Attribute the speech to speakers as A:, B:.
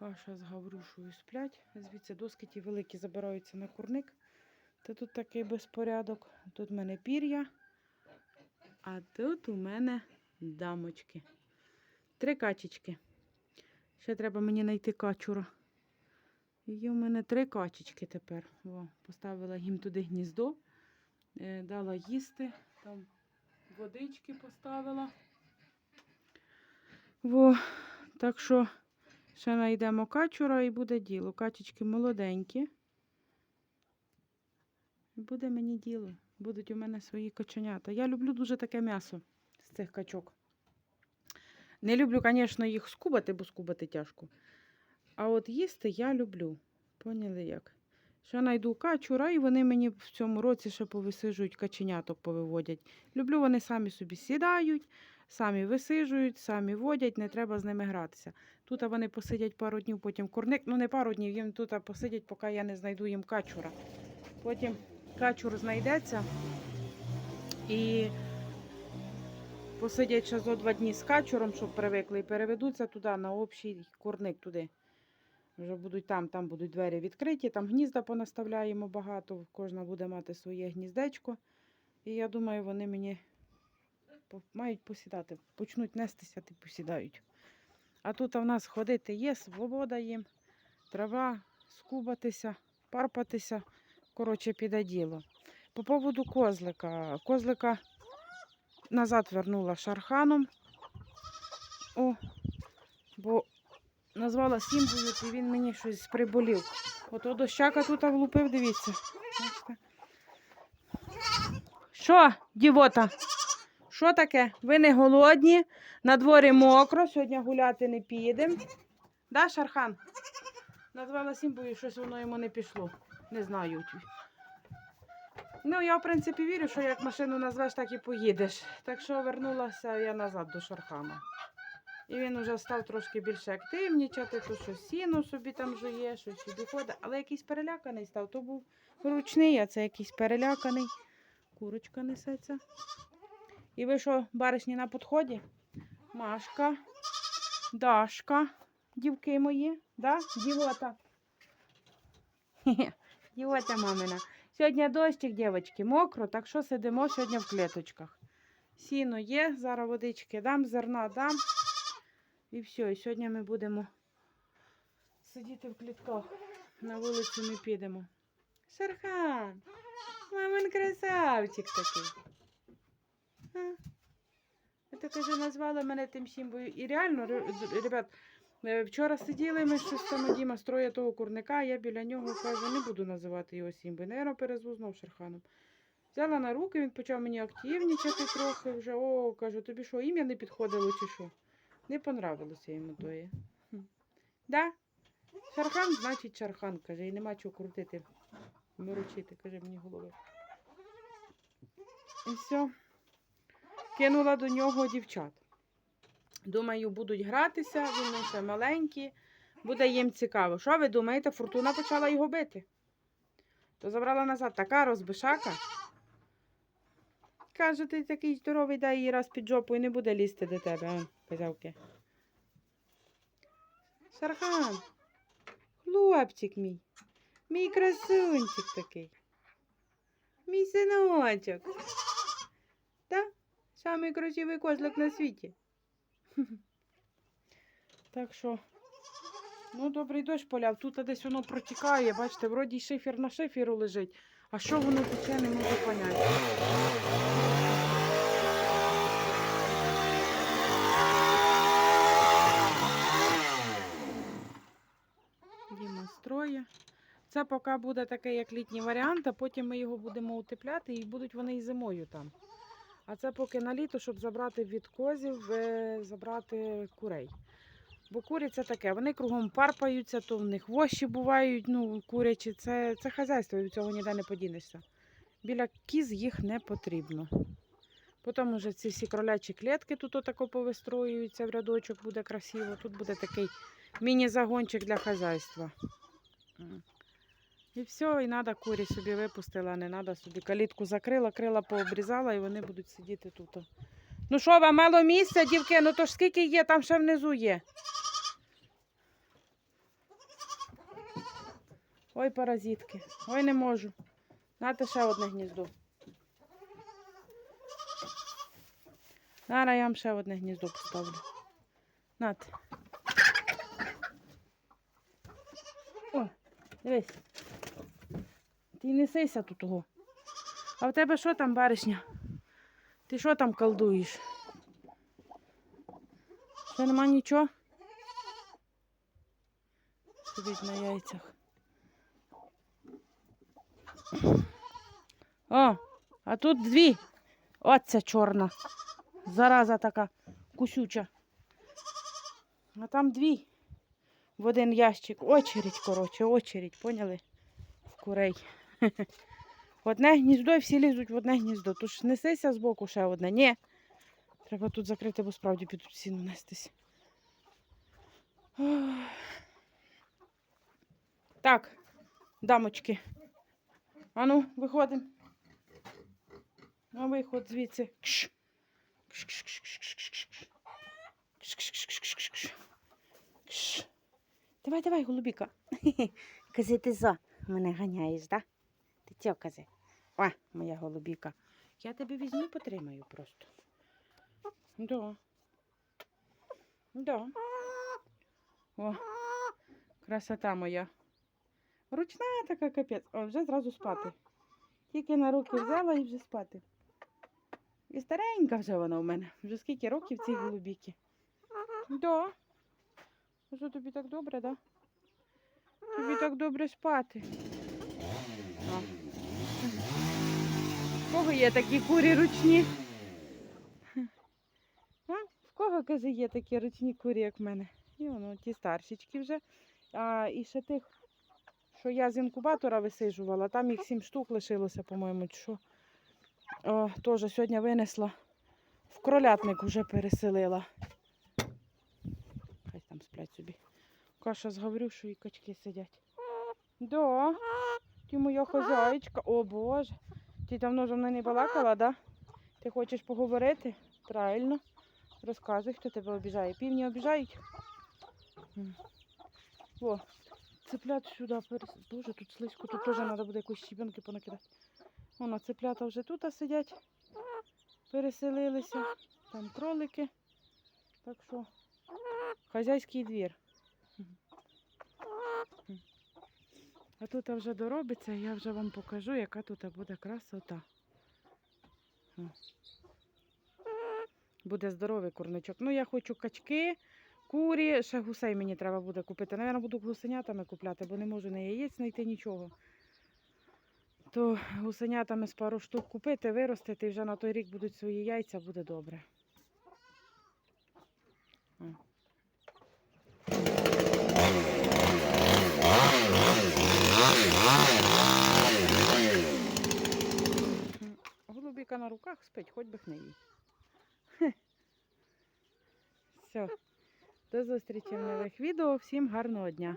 A: Каша з гаврушою сплять. Звідси доски ті великі забираються на курник. Та тут такий безпорядок. Тут в мене пір'я. А тут у мене дамочки. Три качечки. Ще треба мені знайти качура. Є у мене три качечки тепер. О, поставила їм туди гніздо, е, дала їсти, там водички поставила. Во, так що ще знайдемо качура і буде діло. Качечки молоденькі. Буде мені діло. Будуть у мене свої каченята. Я люблю дуже таке м'ясо з цих качок. Не люблю, звісно, їх скубати, бо скубати тяжко. А от їсти я люблю. Поняли як? Ще знайду качура, і вони мені в цьому році ще повисижують каченяток, повиводять. Люблю, вони самі собі сідають, самі висижують, самі водять, не треба з ними гратися. Тут вони посидять пару днів, потім курник, ну не пару днів, їм тут посидять, поки я не знайду їм качура. Потім качур знайдеться і посидять ще зо два дні з качуром, щоб привикли, і переведуться туди на общий курник туди. Вже будуть там, там будуть двері відкриті, там гнізда понаставляємо багато, кожна буде мати своє гніздечко. І я думаю, вони мені мають посідати, почнуть нестися, ти посідають. А тут в нас ходити є, свобода їм, трава, скубатися, парпатися. Коротше, піде діло. По поводу козлика. Козлика назад вернула шарханом. О, бо назвала Сімбою, і він мені щось приболів. Ото дощака тут влупив, дивіться. Що, дівота? Що таке? Ви не голодні? На дворі мокро, сьогодні гуляти не підемо. Да, Шархан? Назвала Сімбою, щось воно йому не пішло. Не знаю. Ну, я, в принципі, вірю, що як машину назвеш, так і поїдеш. Так що вернулася я назад до Шархана. І він вже став трошки більше активнічати, то що сіно собі там жує, щось сюди ходить. Але якийсь переляканий став. То був ручний, а це якийсь переляканий. Курочка несеться. І ви що, баришні на підході? Машка, Дашка, дівки мої, да? Дівота. Дівота мамина. Сьогодні дощик, дівчатки, мокро, так що сидимо сьогодні в клеточках. Сіно є, зараз водички дам, зерна дам. І все, і сьогодні ми будемо сидіти в клітках. На вулицю не підемо. Шерхан, мамин красавчик такий. А? Ви так вже назвали мене тим сімбою. І реально, ребят, е, вчора сиділи ми щось там Діма строє того курника, я біля нього кажу, не буду називати його сімбою. Наверно, перезву знов Шерханом. Взяла на руки, він почав мені активнічати трохи вже. О, кажу, тобі що, ім'я не підходило чи що? Не понравилося йому тоє. Да? Шархан, значить Шархан, каже, і нема чого крутити, морочити, каже мені голови. І все. Кинула до нього дівчат. Думаю, будуть гратися, він ще маленький, буде їм цікаво. Що ви думаєте, фортуна почала його бити? То забрала назад така розбишака. Каже, ти такий здоровий, дай її раз під жопу і не буде лізти до тебе, а, козявки. Сархан, хлопчик мій, мій красунчик такий. Мій синочок. Самий красивий козлик на світі. Так що, ну, добрий дощ поляв. Тут десь воно протікає, бачите, вроді шифер на шиферу лежить. А що воно тече, не можу поняти. Діма строє. Це поки буде такий, як літній варіант, а потім ми його будемо утепляти і будуть вони і зимою там. А це поки на літо, щоб забрати від козів, е, забрати курей. Бо курі це таке, вони кругом парпаються, то в них вощі бувають, ну, курячі. Це, це хазяйство, від цього ніде не подінешся. Біля кіз їх не потрібно. Потім вже ці всі кролячі клітки тут отако повистроюються в рядочок, буде красиво. Тут буде такий міні-загончик для хазяйства. І все, і треба курі собі випустила, не треба собі калітку закрила, крила пообрізала, і вони будуть сидіти тут. Ну що, вам мало місця, дівки? Ну то ж скільки є, там ще внизу є. Ой, паразитки. Ой, не можу. Нате ще одне гніздо. Зараз я вам ще одне гніздо поставлю. Нате. О, дивись. Ти несися тут того. А в тебе що там, баришня? Ти що там колдуєш? Ще нема нічого? Сидить на яйцях. О, а тут дві. Оця чорна. Зараза така кусюча. А там дві. В один ящик. Очередь, коротше, очередь, поняли? В курей. Одне гніздо і всі лізуть в одне гніздо. Тож несися з боку ще одне. Ні. Треба тут закрити, бо справді підуть всі нестись. Так, дамочки. Ану, виходимо. На виход звідси. Давай, давай, голубіка. Кази, ти за мене ганяєш, да? Ти кази. О, моя голубіка. Я тебе візьму, потримаю просто. Да. Да. О, красота моя. Ручна така капець. О, вже зразу спати. Тільки на руки взяла і вже спати. І старенька вже вона у мене. Вже скільки років цій голубіки. Да. Що тобі так добре, да? Тобі так добре спати. А. В кого є такі курі ручні? А? В кого, каже, є такі ручні курі, як в мене? І воно, ті старшечки вже. А, і ще тих, що я з інкубатора висиджувала, там їх сім штук лишилося, по-моєму, що. О, теж сьогодні винесла. В кролятник вже переселила. Хай там сплять собі. Каша зговорю, що і качки сидять. Да. Ти моя хазяєчка. О Боже. Ти давно зі мною не балакала, да? Ти хочеш поговорити? Правильно. Розказуй, хто тебе обіжає. Півні обіжають? О, цеплят сюди перес... Боже, тут слизько, тут теж треба буде якоїсь щебенки понакидати. Воно, цеплята вже тут сидять. Переселилися. Там кролики. Так що хазяйський двір. Тут вже доробиться, я вже вам покажу, яка тут буде красота. Буде здоровий курничок. Ну, я хочу качки, курі, ще гусей мені треба буде купити. Навірно, буду гусенятами купляти, бо не можу на яєць знайти нічого. То гусенятами з пару штук купити, виростити і вже на той рік будуть свої яйця, буде добре. О. М, Голубіка на руках спить, хоч би їй. Все. До зустрічі в нових відео. Всім гарного дня.